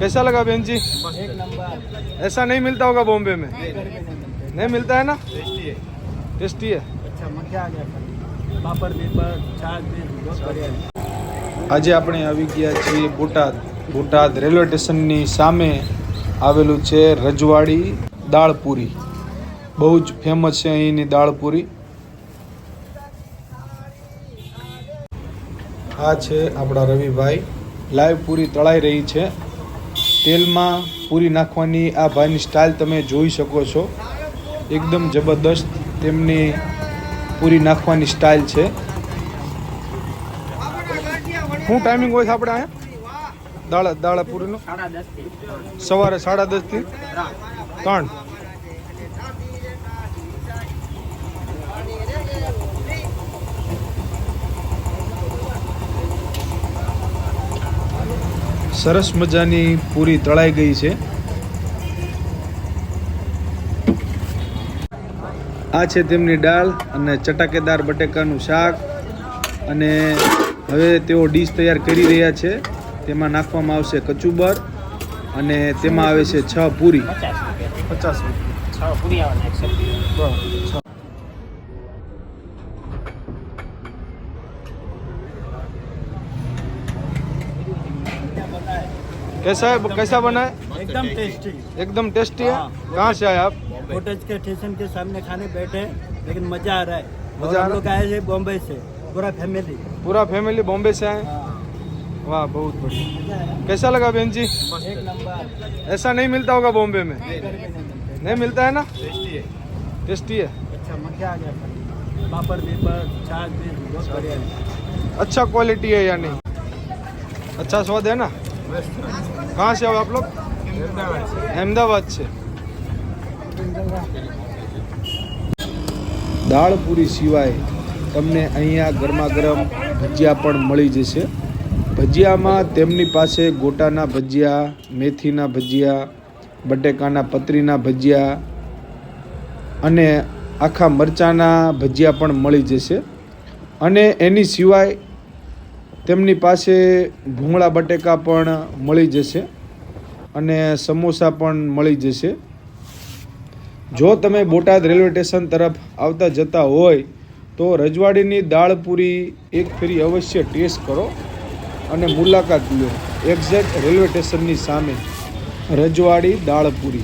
कैसा लगा बहन जी एक नंबर ऐसा नहीं मिलता होगा बॉम्बे में नहीं नहीं मिलता है ना टेस्टी है टेस्टी है अच्छा मजा आ गया खाली पापड़ बीपर छाछ भी बहुत बढ़िया है આજે આપણે આવી ગયા છીએ બોટાદ બોટાદ રેલવે સ્ટેશનની સામે આવેલું છે રજવાડી દાળપુરી બહુ જ ફેમસ છે અહીંની દાળપુરી આ છે આપણા રવિભાઈ લાઈવ પૂરી તળાઈ રહી છે તેલમાં પૂરી નાખવાની આ ભાઈની સ્ટાઇલ તમે જોઈ શકો છો. એકદમ જબરદસ્ત તેમની પૂરી નાખવાની સ્ટાઇલ છે. શું ટાઈમિંગ હોય છે આપણે અહીંયા? દાળા દાળા પૂરીનું? સવારે સાડા દસથી? ત્રણ. સરસ મજાની પૂરી તળાઈ ગઈ છે. આ છે તેમની દાળ અને ચટાકેદાર બટેકાનું શાક. અને હવે તેઓ ડીશ તૈયાર કરી રહ્યા છે. તેમાં નાખવામાં આવશે કચુબર અને તેમાં આવે છે છ પૂરી. પચાસ પૂરી આવે कैसा है? कैसा बना है? एकदम टेस्टी एकदम टेस्टी है? हाँ। कहाँ से आए आप? होटल के स्टेशन के सामने खाने बैठे लेकिन मज़ा आ रहा है। मज़ा हम लोग आए थे बॉम्बे से पूरा फैमिली पूरा फैमिली बॉम्बे से आए? वाह बहुत बढ़िया। कैसा लगा बहन जी? ऐसा नहीं मिलता होगा बॉम्बे में। नहीं मिलता। है ना? टेस्टी है। अच्छा मज़ा आ गया। पापड़ बीपर छाछ भी बहुत बढ़िया है। अच्छा क्वालिटी है या नहीं? अच्छा स्वाद है ना? कहाँ से हो आप लोग अहमदाबाद से દાળ પૂરી સિવાય તમને અહીંયા ગરમા ગરમ ભજીયા પણ મળી જશે ભજીયામાં તેમની પાસે ગોટાના ભજીયા મેથીના ભજીયા બટેકાના પતરીના ભજીયા અને આખા મરચાંના ભજીયા પણ મળી જશે અને એની સિવાય તેમની પાસે ભૂંગળા બટેકા પણ મળી જશે અને સમોસા પણ મળી જશે. જો તમે બોટાદ રેલવે સ્ટેશન તરફ આવતા જતા હોય, તો રજવાડીની દાળ પૂરી એક ફેરી અવશ્ય ટેસ્ટ કરો અને મુલાકાત લો. એક્ઝેક્ટ રેલવે સ્ટેશનની સામે. રજવાડી દાળ પૂરી.